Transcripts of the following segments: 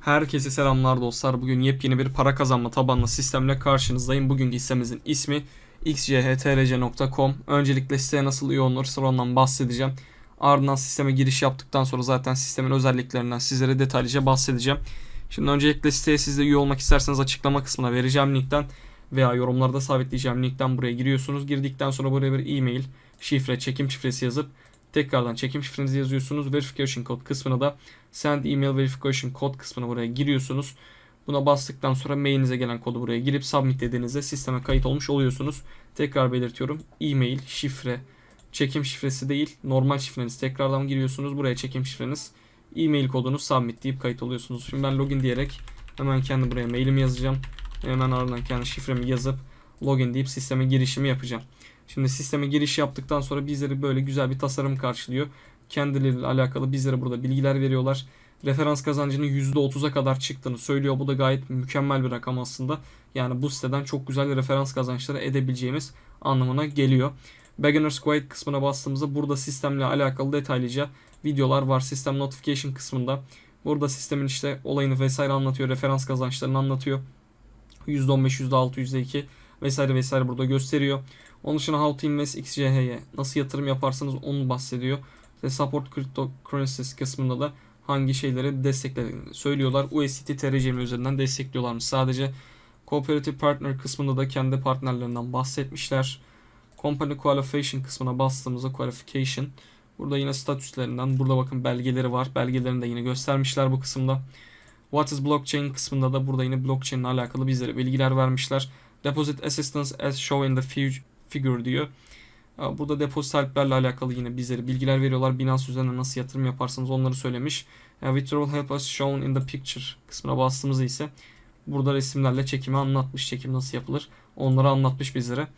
Herkese selamlar dostlar. Bugün yepyeni bir para kazanma tabanlı sistemle karşınızdayım. Bugünkü hissemizin ismi xchtrc.com. Öncelikle siteye nasıl üye olunur sonra ondan bahsedeceğim. Ardından sisteme giriş yaptıktan sonra zaten sistemin özelliklerinden sizlere detaylıca bahsedeceğim. Şimdi öncelikle siteye siz de üye olmak isterseniz açıklama kısmına vereceğim linkten veya yorumlarda sabitleyeceğim linkten buraya giriyorsunuz. Girdikten sonra buraya bir e-mail, şifre, çekim şifresi yazıp tekrardan çekim şifrenizi yazıyorsunuz. Verification code kısmına da send email verification code kısmına buraya giriyorsunuz. Buna bastıktan sonra mailinize gelen kodu buraya girip submit dediğinizde sisteme kayıt olmuş oluyorsunuz. Tekrar belirtiyorum. E-mail, şifre, çekim şifresi değil normal şifreniz. Tekrardan giriyorsunuz. Buraya çekim şifreniz. E-mail kodunu submit deyip kayıt oluyorsunuz. Şimdi ben login diyerek hemen kendi buraya mailimi yazacağım. Hemen ardından kendi şifremi yazıp login deyip sisteme girişimi yapacağım. Şimdi sisteme giriş yaptıktan sonra bizleri böyle güzel bir tasarım karşılıyor. Kendileriyle alakalı bizlere burada bilgiler veriyorlar. Referans kazancının %30'a kadar çıktığını söylüyor. Bu da gayet mükemmel bir rakam aslında. Yani bu siteden çok güzel referans kazançları edebileceğimiz anlamına geliyor. Beginner's Guide kısmına bastığımızda burada sistemle alakalı detaylıca videolar var. Sistem Notification kısmında. Burada sistemin işte olayını vesaire anlatıyor. Referans kazançlarını anlatıyor. %15, %6, %2 vesaire vesaire burada gösteriyor. Onun dışında How to Invest XCH'ye nasıl yatırım yaparsanız onu bahsediyor. Ve Support Cryptocurrencies kısmında da hangi şeyleri desteklediğini söylüyorlar. USDT TRCM üzerinden destekliyorlarmış. Sadece Cooperative Partner kısmında da kendi partnerlerinden bahsetmişler. Company Qualification kısmına bastığımızda Qualification. Burada yine statüslerinden burada bakın belgeleri var. Belgelerini de yine göstermişler bu kısımda. What is blockchain kısmında da burada yine blockchain ile alakalı bizlere bilgiler vermişler. Deposit assistance as shown in the figure diyor. Burada depozit taliplerle alakalı yine bizlere bilgiler veriyorlar. Binance üzerine nasıl yatırım yaparsanız onları söylemiş. Withdrawal help us shown in the picture kısmına bastığımızda ise burada resimlerle çekimi anlatmış. Çekim nasıl yapılır onları anlatmış bizlere.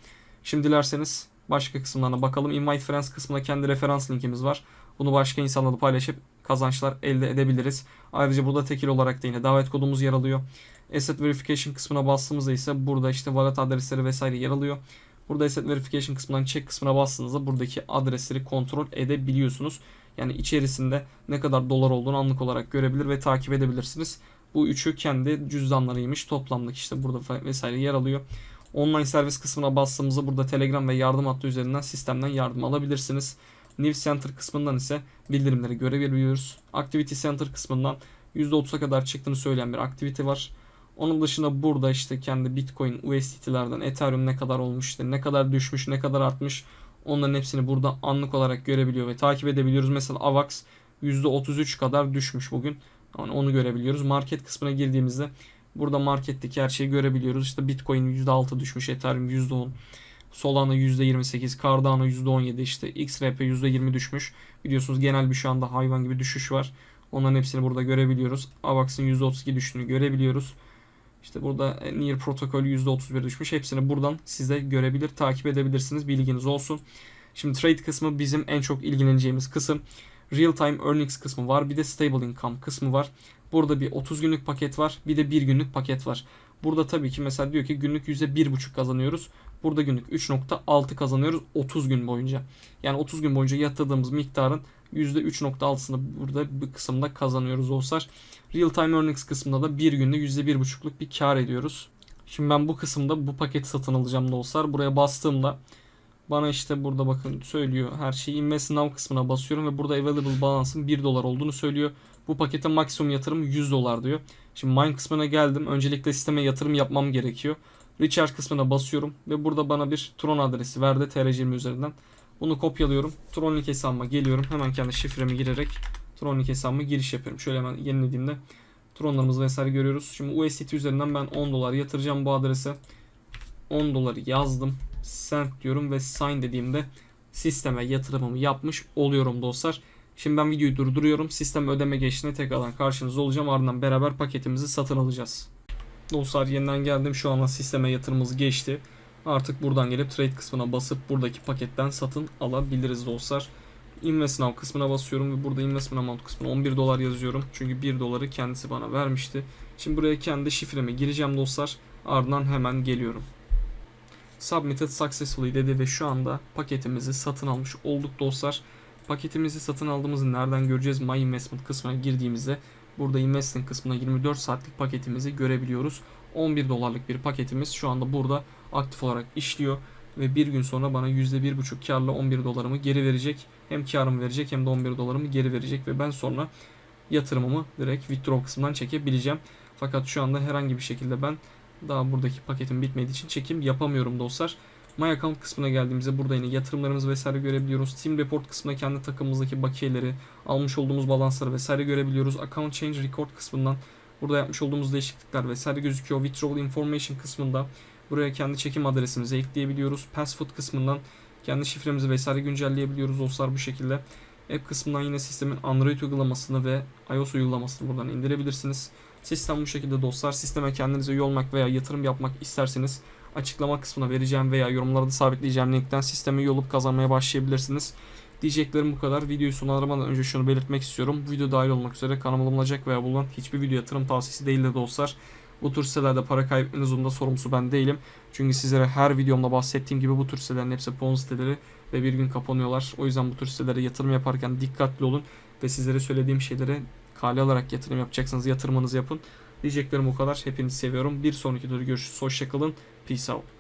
Şimdi dilerseniz başka kısımlarına bakalım. Invite Friends kısmında kendi referans linkimiz var. Bunu başka insanlarla paylaşıp kazançlar elde edebiliriz. Ayrıca burada tekil olarak da yine davet kodumuz yer alıyor. Asset Verification kısmına bastığımızda ise burada işte wallet adresleri vesaire yer alıyor. Burada Asset Verification kısmından check kısmına bastığınızda buradaki adresleri kontrol edebiliyorsunuz. Yani içerisinde ne kadar dolar olduğunu anlık olarak görebilir ve takip edebilirsiniz. Bu üçü kendi cüzdanlarıymış. Toplamlık işte burada vesaire yer alıyor. Online servis kısmına bastığımızda burada Telegram ve yardım hattı üzerinden sistemden yardım alabilirsiniz. News Center kısmından ise bildirimleri görebiliyoruz. Activity Center kısmından %30'a kadar çıktığını söyleyen bir aktivite var. Onun dışında burada işte kendi Bitcoin, USDT'lerden Ethereum ne kadar olmuş, ne kadar düşmüş, ne kadar artmış onların hepsini burada anlık olarak görebiliyor ve takip edebiliyoruz. Mesela AVAX %33 kadar düşmüş bugün. Yani onu görebiliyoruz. Market kısmına girdiğimizde burada marketteki her şeyi görebiliyoruz. İşte Bitcoin %6 düşmüş, Ethereum %10, Solana %28, Cardano %17, işte XRP %20 düşmüş. Biliyorsunuz genel bir şu anda hayvan gibi düşüş var. Onların hepsini burada görebiliyoruz. AVAX'ın %32 düştüğünü görebiliyoruz. İşte burada Near Protocol %31 düşmüş. Hepsini buradan siz görebilir, takip edebilirsiniz. Bilginiz olsun. Şimdi trade kısmı bizim en çok ilgileneceğimiz kısım. Real time earnings kısmı var. Bir de stable income kısmı var. Burada bir 30 günlük paket var. Bir de 1 günlük paket var. Burada tabii ki mesela diyor ki günlük %1.5 kazanıyoruz. Burada günlük 3.6 kazanıyoruz 30 gün boyunca. Yani 30 gün boyunca yatırdığımız miktarın %3.6'sını burada bir kısımda kazanıyoruz dostlar. Real time earnings kısmında da bir günde %1.5'luk bir kar ediyoruz. Şimdi ben bu kısımda bu paketi satın alacağım dostlar. Buraya bastığımda bana işte burada bakın söylüyor her şeyi. Invest Now kısmına basıyorum ve burada available balance'ın 1 dolar olduğunu söylüyor. Bu pakete maksimum yatırım 100 dolar diyor. Şimdi mine kısmına geldim. Öncelikle sisteme yatırım yapmam gerekiyor. Recharge kısmına basıyorum ve burada bana bir Tron adresi verdi TRC üzerinden. Bunu kopyalıyorum. Tronlink hesabıma geliyorum. Hemen kendi şifremi girerek Tronlink hesabıma giriş yapıyorum. Şöyle hemen yenilediğimde Tronlarımızı vesaire görüyoruz. Şimdi USDT üzerinden ben 10 dolar yatıracağım bu adrese. 10 doları yazdım. Send diyorum ve sign dediğimde sisteme yatırımımı yapmış oluyorum dostlar. Şimdi ben videoyu durduruyorum. Sistem ödeme geçtiğinde tekrardan karşınızda olacağım. Ardından beraber paketimizi satın alacağız. Dostlar yeniden geldim. Şu anda sisteme yatırımımız geçti. Artık buradan gelip trade kısmına basıp buradaki paketten satın alabiliriz dostlar. Invest Now kısmına basıyorum ve burada investment amount kısmına 11 dolar yazıyorum. Çünkü 1 doları kendisi bana vermişti. Şimdi buraya kendi şifremi gireceğim dostlar. Ardından hemen geliyorum. Submitted successfully dedi ve şu anda paketimizi satın almış olduk dostlar. Paketimizi satın aldığımızı nereden göreceğiz? My Investment kısmına girdiğimizde burada investing kısmına 24 saatlik paketimizi görebiliyoruz. 11 dolarlık bir paketimiz şu anda burada aktif olarak işliyor ve bir gün sonra bana %1,5 karla 11 dolarımı geri verecek. Hem karımı verecek hem de 11 dolarımı geri verecek ve ben sonra yatırımımı direkt withdraw kısmından çekebileceğim. Fakat şu anda herhangi bir şekilde ben daha buradaki paketim bitmediği için çekim yapamıyorum dostlar. My Account kısmına geldiğimizde burada yine yatırımlarımızı vesaire görebiliyoruz. Team Report kısmında kendi takımımızdaki bakiyeleri, almış olduğumuz balansları vesaire görebiliyoruz. Account Change Record kısmından burada yapmış olduğumuz değişiklikler vesaire gözüküyor. Withdrawal Information kısmında buraya kendi çekim adresimizi ekleyebiliyoruz. Passfood kısmından kendi şifremizi vesaire güncelleyebiliyoruz dostlar bu şekilde. App kısmından yine sistemin Android uygulamasını ve iOS uygulamasını buradan indirebilirsiniz. Sistem bu şekilde dostlar. Sisteme kendinize üye veya yatırım yapmak isterseniz açıklama kısmına vereceğim veya yorumlarda sabitleyeceğim linkten sisteme üye olup kazanmaya başlayabilirsiniz. Diyeceklerim bu kadar. Videoyu sonlandırmadan önce şunu belirtmek istiyorum. Bu video dahil olmak üzere kanalıma bulunacak veya bulunan hiçbir video yatırım tavsiyesi değil de dostlar. Bu tür sitelerde para kaybetmeniz durumunda sorumlusu ben değilim. Çünkü sizlere her videomda bahsettiğim gibi bu tür sitelerin hepsi ponzi siteleri ve bir gün kapanıyorlar. O yüzden bu tür sitelere yatırım yaparken dikkatli olun ve sizlere söylediğim şeylere kale alarak yatırım yapacaksanız yatırımınızı yapın. Diyeceklerim o kadar. Hepinizi seviyorum. Bir sonraki videoda görüşürüz. Hoşçakalın. Peace out.